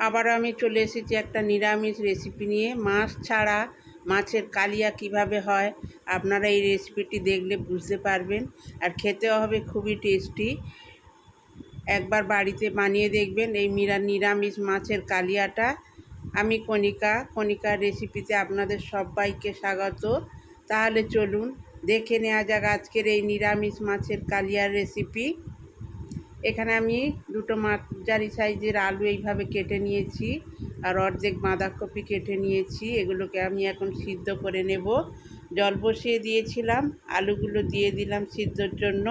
আবার আমি চলে এসেছি একটা নিরামিষ রেসিপি নিয়ে। মাছ ছাড়া মাছের কালিয়া কীভাবে হয় আপনারা এই রেসিপিটি দেখলে বুঝতে পারবেন আর খেতেও হবে খুবই টেস্টি একবার বাড়িতে বানিয়ে দেখবেন এই মিরা নিরামিষ মাছের কালিয়াটা। আমি কণিকা, কণিকার রেসিপিতে আপনাদের সবাইকে স্বাগত। তাহলে চলুন দেখে নেওয়া যাক আজকের এই নিরামিষ মাছের কালিয়ার রেসিপি এখানে আমি দুটো মাঝারি সাইজের আলু এইভাবে কেটে নিয়েছি আর অর্ধেক বাঁধাকপি কেটে নিয়েছি। এগুলোকে আমি এখন সিদ্ধ করে নেব। জল বসিয়ে দিয়েছিলাম। আলুগুলো দিয়ে দিলাম সিদ্ধর জন্য।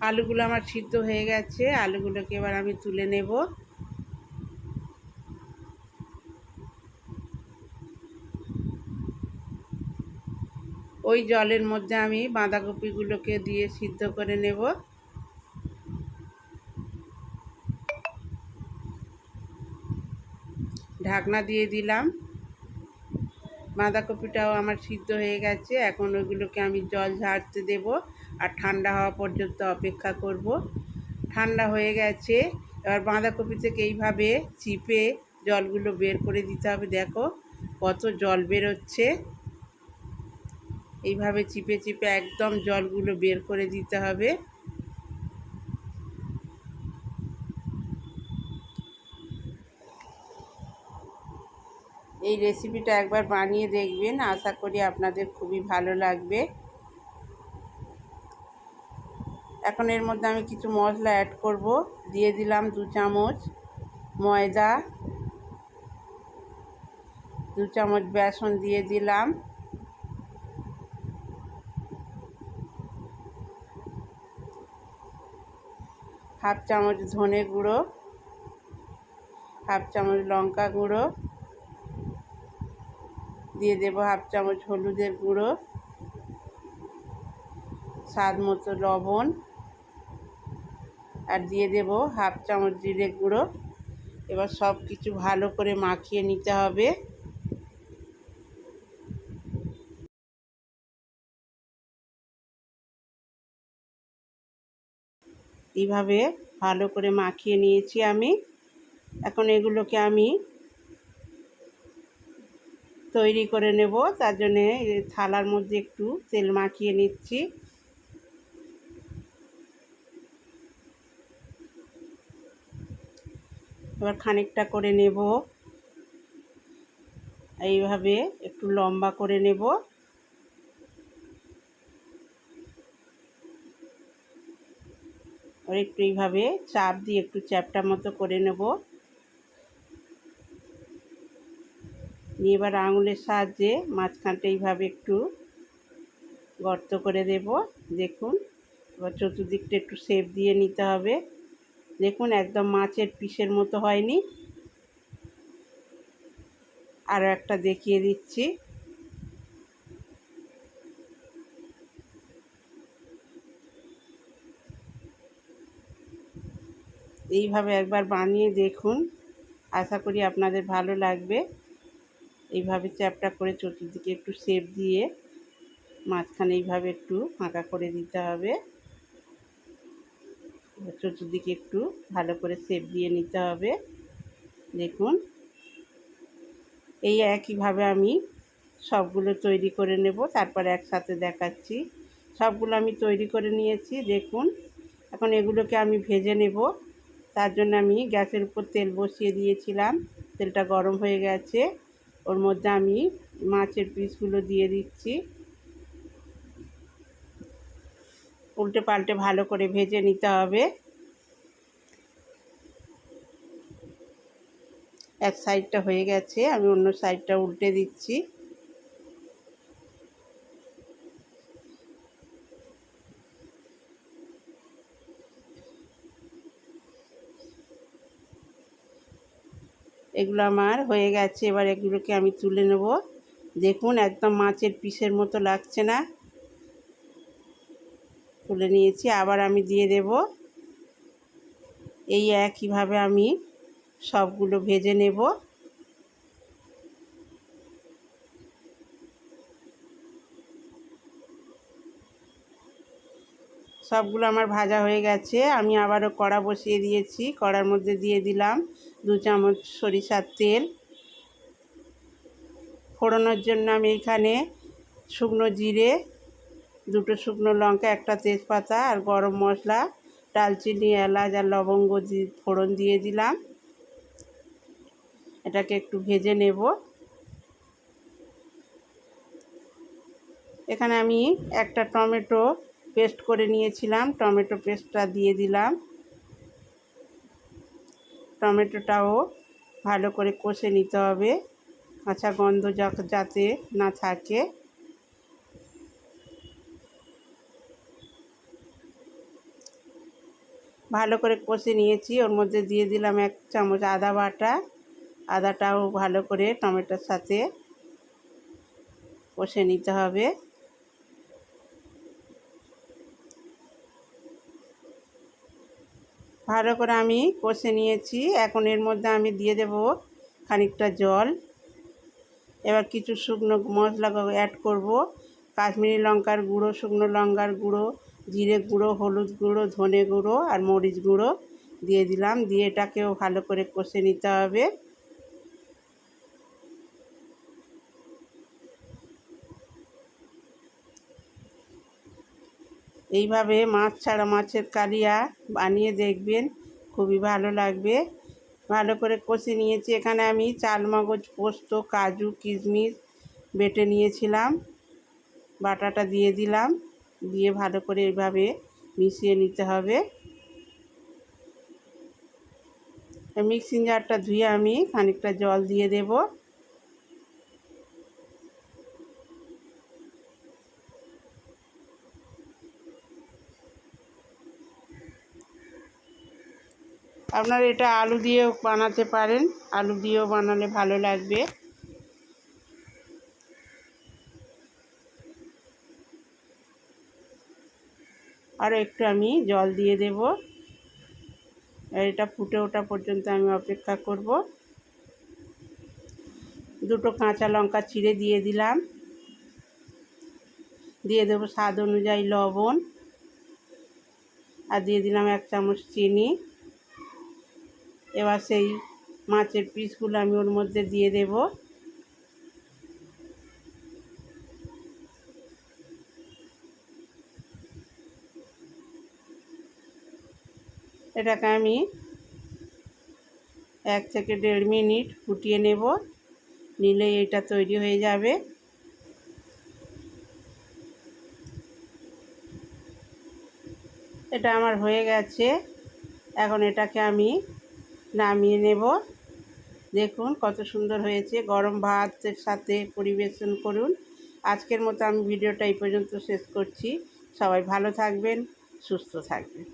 আলুগুলো আমার সিদ্ধ হয়ে গেছে। আলুগুলোকে এবার আমি তুলে নেব। ওই জলের মধ্যে আমি বাঁধাকপিগুলোকে দিয়ে সিদ্ধ করে নেব। ঢাকনা দিয়ে দিলাম। বাঁধাকপিটাও আমার সিদ্ধ হয়ে গেছে। এখন ওইগুলোকে আমি জল ঝাড়তে দেব আর ঠান্ডা হওয়া পর্যন্ত অপেক্ষা করব। ঠান্ডা হয়ে গেছে। এবার বাঁধাকপি থেকে এইভাবে চিপে জলগুলো বের করে দিতে হবে। দেখো কত জল বেরোচ্ছে। এইভাবে চিপে চিপে একদম জলগুলো বের করে দিতে হবে। এই রেসিপিটা একবার বানিয়ে দেখবেন, আশা করি আপনাদের খুবই ভালো লাগবে। এখন এর মধ্যে আমি কিছু মশলা অ্যাড করব, দিয়ে দিলাম দু চামচ ময়দা, দু চামচ বেসন দিয়ে দিলাম। হাফ চামচ ধনে গুঁড়ো, হাফ চামচ লঙ্কা গুঁড়ো, দিয়ে দেবো হাফ চামচ হলুদের গুঁড়ো, স্বাদ মতো লবণ, আর দিয়ে দেব হাফ চামচ জিরে গুঁড়ো। এবার সব কিছু ভালো করে মাখিয়ে নিতে হবে। এইভাবে ভালো করে মাখিয়ে নিয়েছি আমি। এখন এগুলোকে আমি তৈরি করে নেব, তার জন্যে থালার মধ্যে একটু তেল মাখিয়ে নিচ্ছি। এবার খানিকটা করে নেব। এইভাবে একটু লম্বা করে নেব। আর একটু এইভাবে চাপ দিয়ে একটু চ্যাপটা মতো করে নেব। নিয়ে এবার আঙুলের সাহায্যে মাঝখানটা এইভাবে একটু গর্ত করে দেব। দেখুন, এবার চতুর্দিকটা একটু শেপ দিয়ে নিতে হবে। দেখুন, একদম মাছের পিসের মতো হয়নি। আরও একটা দেখিয়ে দিচ্ছি। এইভাবে একবার বানিয়ে দেখুন। আশা করি আপনাদের ভালো লাগবে। এইভাবে চ্যাপটা করে চতুর্দিকে একটু শেপ দিয়ে মাঝখানে এইভাবে একটু ফাঁকা করে দিতে হবে। চতুর্দিকে একটু ভালো করে শেপ দিয়ে নিতে হবে। দেখুন। এই একইভাবে আমি সবগুলো তৈরি করে নেব, তারপর একসাথে দেখাচ্ছি। সবগুলো আমি তৈরি করে নিয়েছি, দেখুন। এখন এগুলোকে আমি ভেজে নেব। তার জন্য আমি গ্যাসের উপর তেল বসিয়ে দিয়েছিলাম। তেলটা গরম হয়ে গেছে। ওর মধ্যে আমি মাছের পিসগুলো দিয়ে দিচ্ছি। উল্টে পাল্টে ভালো করে ভেজে নিতে হবে। এক সাইডটা হয়ে গেছে, আমি অন্য সাইডটা উল্টে দিচ্ছি। এগুলো আমার হয়ে গেছে। এবার এগুলোকে আমি তুলে নেব। দেখুন, একদম মাছের পিসের মতো লাগছে না। তুলে নিয়েছি, আবার আমি দিয়ে দেব। এই একইভাবে আমি সবগুলো ভেজে নেব। সবগুলো আমার ভাজা হয়ে গেছে। আমি আবারও কড়া বসিয়ে দিয়েছি। কড়ার মধ্যে দিয়ে দিলাম দু চামচ সরিষার তেল। ফোড়নোর জন্য আমি এখানে শুকনো জিরে, দুটো শুকনো লঙ্কা, একটা তেজপাতা আর গরম মশলা, ডালচিনি, এলাচ আর লবঙ্গ দিয়ে ফোড়ন দিয়ে দিলাম। এটাকে একটু ভেজে নেব। এখানে আমি একটা টমেটো পেস্ট করে নিয়েছিলাম, টমেটো পেস্টটা দিয়ে দিলাম। টমেটোটাও ভালো করে কষে নিতে হবে, কাঁচা গন্ধ যাতে না থাকে। ভালো করে কষে নিয়েছি, ওর মধ্যে দিয়ে দিলাম এক চামচ আদা বাটা। আদাটাও ভালো করে টমেটোর সাথে কষে নিতে হবে। ভালো করে আমি কষে নিয়েছি। এখন এর মধ্যে আমি দিয়ে দেব খানিকটা জল। এবার কিছু শুকনো মশলা অ্যাড করব। কাশ্মীরি লঙ্কার গুঁড়ো, শুকনো লঙ্কার গুঁড়ো, জিরে গুঁড়ো, হলুদ গুঁড়ো, ধনে গুঁড়ো আর মরিচ গুঁড়ো দিয়ে দিলাম। দিয়ে এটাকেও ভালো করে কষে নিতে হবে। এইভাবে মাছ ছাড়া মাছের কালিয়া বানিয়ে দেখবেন, খুবই ভালো লাগবে। ভালো করে কষে নিয়েছি। এখানে আমি চাল, মগজ, পোস্ত, কাজু, কিশমিশ বেটে নিয়েছিলাম। বাটাটা দিয়ে দিলাম। দিয়ে ভালো করে এইভাবে মিশিয়ে নিতে হবে। মিক্সিং জারটা ধুয়ে আমি খানিকটা জল দিয়ে দেবো। আপনারা এটা আলু দিয়েও বানাতে পারেন। আলু দিয়েও বানালে ভালো লাগবে। আরও একটু আমি জল দিয়ে দেব। এটা ফুটে ওঠা পর্যন্ত আমি অপেক্ষা করব। দুটো কাঁচা লঙ্কা চিড়ে দিয়ে দিলাম। দিয়ে দেবো স্বাদ অনুযায়ী লবণ। আর দিয়ে দিলাম এক চামচ চিনি। এবার সেই মাছের পিসগুলো আমি ওর মধ্যে দিয়ে দেব। এটাকে আমি এক থেকে দেড় মিনিট ফুটিয়ে নেব, নিলে এটা তৈরি হয়ে যাবে। এটা আমার হয়ে গেছে। এখন এটাকে আমি নামিয়ে নেব। দেখুন কত সুন্দর হয়েছে। গরম ভাতের সাথে পরিবেশন করুন। আজকের মতো আমি ভিডিওটা এই পর্যন্ত শেষ করছি। সবাই ভালো থাকবেন, সুস্থ থাকবেন।